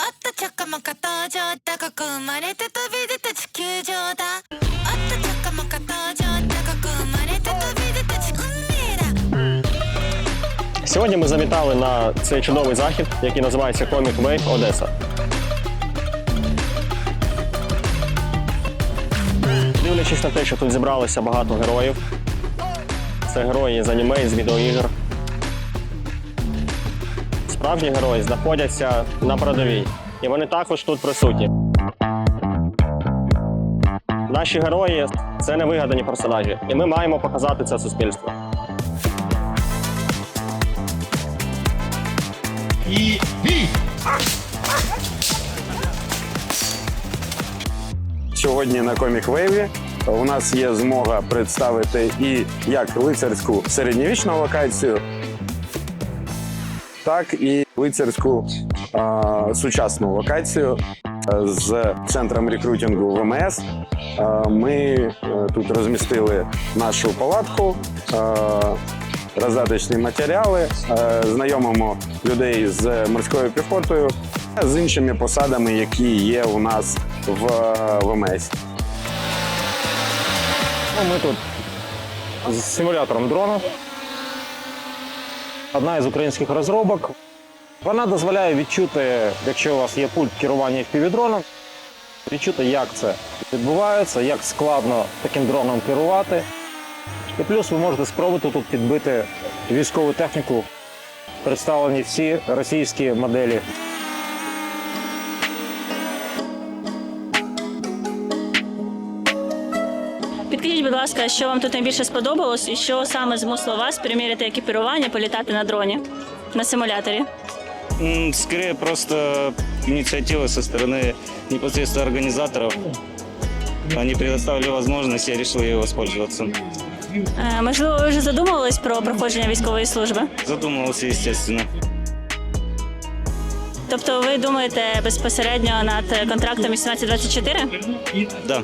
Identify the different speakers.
Speaker 1: おっとちょこまか登場高く生まれて飛び出た地球上だおっとちょこまか登場高く生まれて飛び出た地運命だ
Speaker 2: Сьогодні ми завітали на цей чудовий захід, який називається Comic Wave Одеса. Дивлячись на те, що тут зібралося багато героїв. Це герої з аніме, і з відеоігр. Справжні герої знаходяться на передовій, і вони також тут присутні. Наші герої це не вигадані персонажі, і ми маємо показати це суспільству.
Speaker 3: Сьогодні на Comic Wave у нас є змога представити і як лицарську середньовічну локацію, так і лицарську а, сучасну локацію з центром рекрутингу ВМС. А, Ми е, тут розмістили нашу палатку, а, роздаточні матеріали, е, знайомимо людей з морською піхотою, з іншими посадами, які є у нас в е, ВМС.
Speaker 2: Ну, ми тут з симулятором дрона. Одна із українських розробок. Вона дозволяє відчути, якщо у вас є пульт керування FPV-дроном, відчути, як це відбувається, як складно таким дроном керувати. І плюс ви можете спробувати тут підбити військову техніку. Представлені всі російські моделі.
Speaker 4: Підкажіть, будь ласка, що вам тут найбільше сподобалось і що саме змусило вас приміряти екіпірування, політати на дроні на симуляторі?
Speaker 5: М, Скорее просто инициатива со стороны непосредственно организаторов. Они предоставили возможность, я решил ее воспользоваться.
Speaker 4: Е, Можливо, ви вже задумувались про проходження військової служби?
Speaker 5: Задумывался, естественно.
Speaker 4: Тобто ви думаєте безпосередньо над контрактом 1824?
Speaker 5: Да.